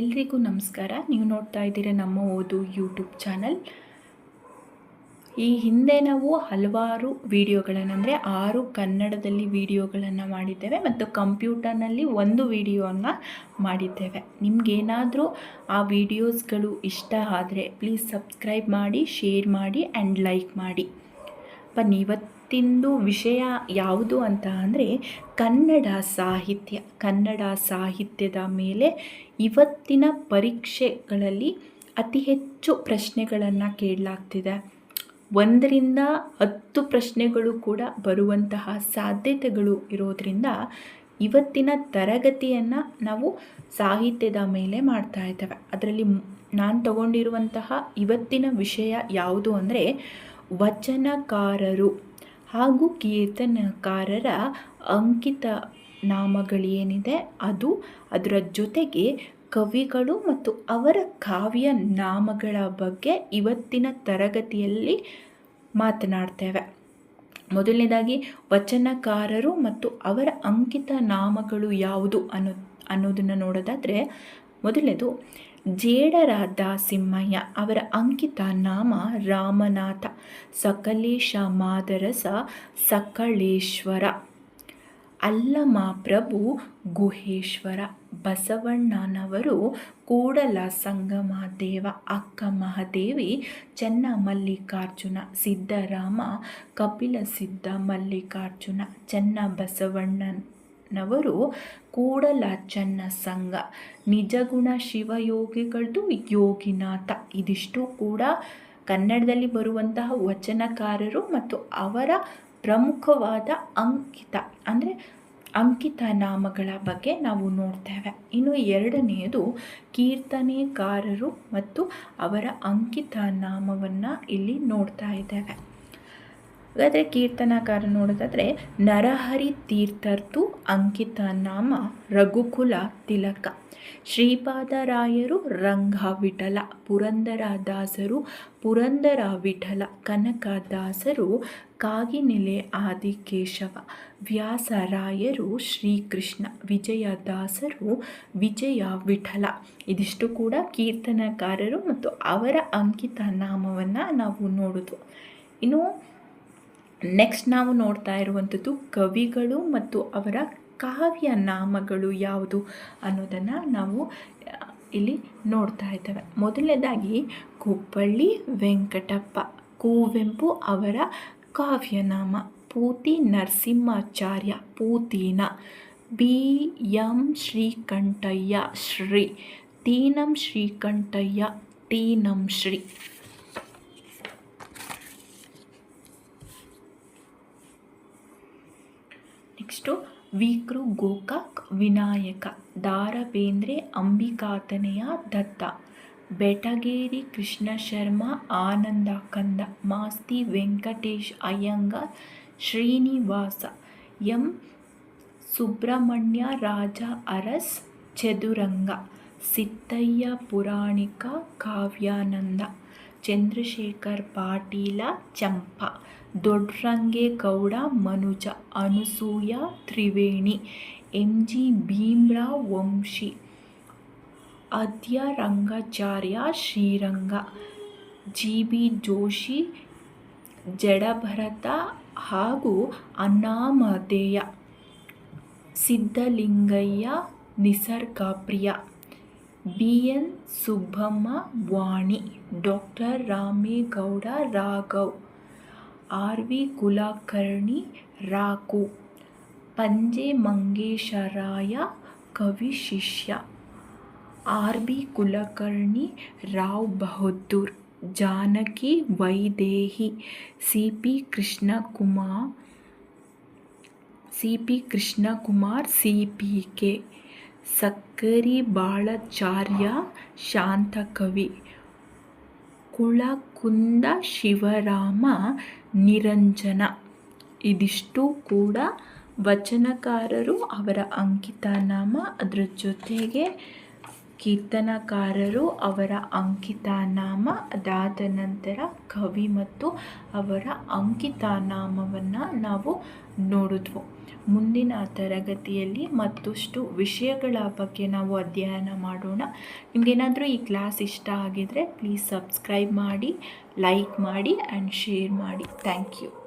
ಎಲ್ರಿಗೂ ನಮಸ್ಕಾರ. ನೀವು ನೋಡ್ತಾ ಇದ್ದೀರಾ ನಮ್ಮ ಓದು ಯೂಟ್ಯೂಬ್ ಚಾನಲ್. ಈ ಹಿಂದೆ ನಾವು ಹಲವಾರು ವಿಡಿಯೋಗಳನ್ನು, ಅಂದರೆ ಆರು ಕನ್ನಡದಲ್ಲಿ ವಿಡಿಯೋಗಳನ್ನು ಮಾಡಿದ್ದೇವೆ ಮತ್ತು ಕಂಪ್ಯೂಟರ್ನಲ್ಲಿ ಒಂದು ವಿಡಿಯೋನ ಮಾಡಿದ್ದೇವೆ. ನಿಮಗೇನಾದರೂ ಆ ವಿಡಿಯೋಸ್ಗಳು ಇಷ್ಟ ಆದರೆ, ಪ್ಲೀಸ್ ಸಬ್ಸ್ಕ್ರೈಬ್ ಮಾಡಿ, ಶೇರ್ ಮಾಡಿ ಆ್ಯಂಡ್ ಲೈಕ್ ಮಾಡಿ. ಬನ್ನಿ ಇವತ್ತಿಂದು ವಿಷಯ ಯಾವುದು ಅಂತ ಅಂದರೆ, ಕನ್ನಡ ಸಾಹಿತ್ಯ, ಕನ್ನಡ ಸಾಹಿತ್ಯದ ಮೇಲೆ ಇವತ್ತಿನ ಪರೀಕ್ಷೆಗಳಲ್ಲಿ ಅತಿ ಹೆಚ್ಚು ಪ್ರಶ್ನೆಗಳನ್ನು ಕೇಳಲಾಗ್ತಿದೆ. ಒಂದರಿಂದ ಹತ್ತು ಪ್ರಶ್ನೆಗಳು ಕೂಡ ಬರುವಂತಹ ಸಾಧ್ಯತೆಗಳು ಇರೋದರಿಂದ ಇವತ್ತಿನ ತರಗತಿಯನ್ನು ನಾವು ಸಾಹಿತ್ಯದ ಮೇಲೆ ಮಾಡ್ತಾ ಇದ್ದೇವೆ. ಅದರಲ್ಲಿ ನಾನು ತಗೊಂಡಿರುವಂತಹ ಇವತ್ತಿನ ವಿಷಯ ಯಾವುದು ಅಂದರೆ ವಚನಕಾರರು ಹಾಗೂ ಕೀರ್ತನಕಾರರ ಅಂಕಿತ ನಾಮಗಳೇನಿದೆ, ಅದು ಅದರ ಜೊತೆಗೆ ಕವಿಗಳು ಮತ್ತು ಅವರ ಕಾವ್ಯ ನಾಮಗಳ ಬಗ್ಗೆ ಇವತ್ತಿನ ತರಗತಿಯಲ್ಲಿ ಮಾತನಾಡ್ತೇವೆ. ಮೊದಲನೇದಾಗಿ, ವಚನಕಾರರು ಮತ್ತು ಅವರ ಅಂಕಿತ ನಾಮಗಳು ಯಾವುದು ಅನ್ನೋ ಅನ್ನೋದನ್ನು ನೋಡೋದಾದರೆ, ಮೊದಲನೇದು ಜೇಡರ ದಾಸಿಮ್ಮಯ್ಯ ಅವರ ಅಂಕಿತ ನಾಮ ರಾಮನಾಥ, ಸಕಲೇಶ ಮಾದರಸ ಸಕಲೇಶ್ವರ ಅಲ್ಲಮ ಪ್ರಭು ಗುಹೇಶ್ವರ, ಬಸವಣ್ಣನವರು ಕೂಡಲ ಸಂಗಮ ದೇವ ಅಕ್ಕ ಮಹಾದೇವಿ, ಚೆನ್ನ ಮಲ್ಲಿಕಾರ್ಜುನ, ಸಿದ್ದರಾಮ, ಕಪಿಲ ಸಿದ್ಧ ಮಲ್ಲಿಕಾರ್ಜುನ, ಚೆನ್ನ ಬಸವಣ್ಣನವರು ಕೂಡಲ ಚನ್ನ ಸಂಘ ನಿಜಗುಣ ಶಿವಯೋಗಿಗಳದ್ದು ಯೋಗಿನಾಥ. ಇದಿಷ್ಟು ಕೂಡ ಕನ್ನಡದಲ್ಲಿ ಬರುವಂತಹ ವಚನಕಾರರು ಮತ್ತು ಅವರ ಪ್ರಮುಖವಾದ ಅಂಕಿತ, ಅಂದರೆ ಅಂಕಿತ ನಾಮಗಳ ಬಗ್ಗೆ ನಾವು ನೋಡ್ತೇವೆ. ಇನ್ನು ಎರಡನೆಯದು ಕೀರ್ತನೆಕಾರರು ಮತ್ತು ಅವರ ಅಂಕಿತ ನಾಮವನ್ನು ಇಲ್ಲಿ ನೋಡ್ತಾ ಇದ್ದೇವೆ. ಹಾಗಾದರೆ ಕೀರ್ತನಕಾರ ನೋಡೋದಾದರೆ ನರಹರಿ ತೀರ್ಥರ್ತು ಅಂಕಿತ ನಾಮ ರಘುಕುಲ ತಿಲಕ. ಶ್ರೀಪಾದರಾಯರು ರಂಗ ವಿಠಲ ಪುರಂದರದಾಸರು ಪುರಂದರ ವಿಠಲ ಕನಕದಾಸರು ಕಾಗಿನೆಲೆ ಆದಿಕೇಶವ ವ್ಯಾಸರಾಯರು ಶ್ರೀಕೃಷ್ಣ ವಿಜಯದಾಸರು ವಿಜಯ ವಿಠಲ. ಇದಿಷ್ಟು ಕೂಡ ಕೀರ್ತನಕಾರರು ಮತ್ತು ಅವರ ಅಂಕಿತ ನಾಮವನ್ನು ನಾವು ನೋಡೋದು. ಇನ್ನು ನೆಕ್ಸ್ಟ್ ನಾವು ನೋಡ್ತಾ ಇರುವಂಥದ್ದು ಕವಿಗಳು ಮತ್ತು ಅವರ ಕಾವ್ಯ ನಾಮಗಳು ಯಾವುದು ಅನ್ನೋದನ್ನು ನಾವು ಇಲ್ಲಿ ನೋಡ್ತಾ ಇದ್ದೇವೆ. ಮೊದಲನೇದಾಗಿ ಕುಪ್ಪಳ್ಳಿ ವೆಂಕಟಪ್ಪ. ಕುವೆಂಪು ಅವರ ಕಾವ್ಯನಾಮ Puti Narasimhacharya, Putina. B M Srikantaiah Shri. Tinam Srikantaiah, Tinam Shri. next Vikru Gokak Vinayaka Darabendre Ambikatanaya Datta Betageri Krishna Sharma Ananda Kanda Masti Venkatesh Iyengar Srinivasa M Subrahmanya Raja Aras Chaduranga Siddaiah Puranika Kavyananda Chandrashekhar Patil Champa Doddarangegowda Manuja Anasuya Triveni M G Bhimrao Vamshi Adya Rangacharya Srirang G B Joshi Jadabharata ಹಾಗೂ ಅನ್ನಾಮಧೇಯ Siddalingaiah ನಿಸರ್ಗಪ್ರಿಯ B. N. Subbamma Vani doctor Ramegowda Raghav, R. V. Kulkarni Raku, Panje Mangesharaya Kavi Shishya, R. B. Kulkarni Rao Bahadur, Janaki Vaidehi, C. P. Krishnakumar, C. P. Krishnakumar, C. P. K. Sakkari Balacharya Shantakavi. Kulakunda Shivarama ನಿರಂಜನ. ಇದಿಷ್ಟು ಕೂಡ ವಚನಕಾರರು ಅವರ ಅಂಕಿತ ನಾಮ ಅದರ ಜೊತೆಗೆ ಕೀರ್ತನಕಾರರು ಅವರ ಅಂಕಿತ ನಾಮ ಅದಾದ ನಂತರ ಕವಿ ಮತ್ತು ಅವರ ಅಂಕಿತ ನಾಮವನ್ನು ನಾವು ನೋಡಿದ್ವು. ಮುಂದಿನ ತರಗತಿಯಲ್ಲಿ ಮತ್ತಷ್ಟು ವಿಷಯಗಳ ಬಗ್ಗೆ ನಾವು ಅಧ್ಯಯನ ಮಾಡೋಣ. ನಿಮಗೇನಾದರೂ ಈ ಕ್ಲಾಸ್ ಇಷ್ಟ ಆಗಿದರೆ ಪ್ಲೀಸ್ ಸಬ್ಸ್ಕ್ರೈಬ್ ಮಾಡಿ ಲೈಕ್ ಮಾಡಿ ಆ್ಯಂಡ್ ಶೇರ್ ಮಾಡಿ. Thank you